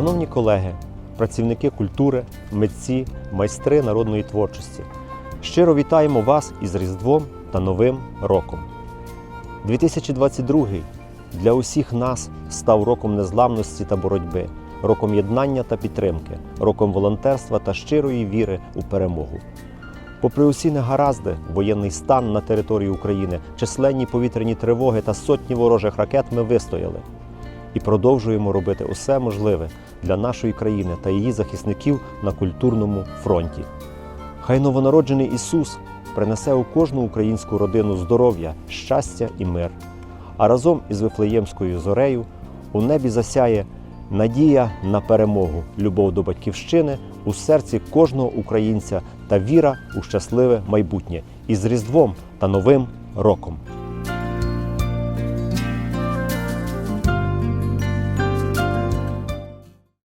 Шановні колеги, працівники культури, митці, майстри народної творчості, щиро вітаємо вас із Різдвом та Новим роком. 2022 для усіх нас став роком незламності та боротьби, роком єднання та підтримки, роком волонтерства та щирої віри у перемогу. Попри усі негаразди, воєнний стан на території України, численні повітряні тривоги та сотні ворожих ракет ми вистояли і продовжуємо робити усе можливе для нашої країни та її захисників на культурному фронті. Хай новонароджений Ісус принесе у кожну українську родину здоров'я, щастя і мир. А разом із Вифлеємською зорею у небі засяє надія на перемогу, любов до батьківщини у серці кожного українця та віра у щасливе майбутнє із Різдвом та Новим роком.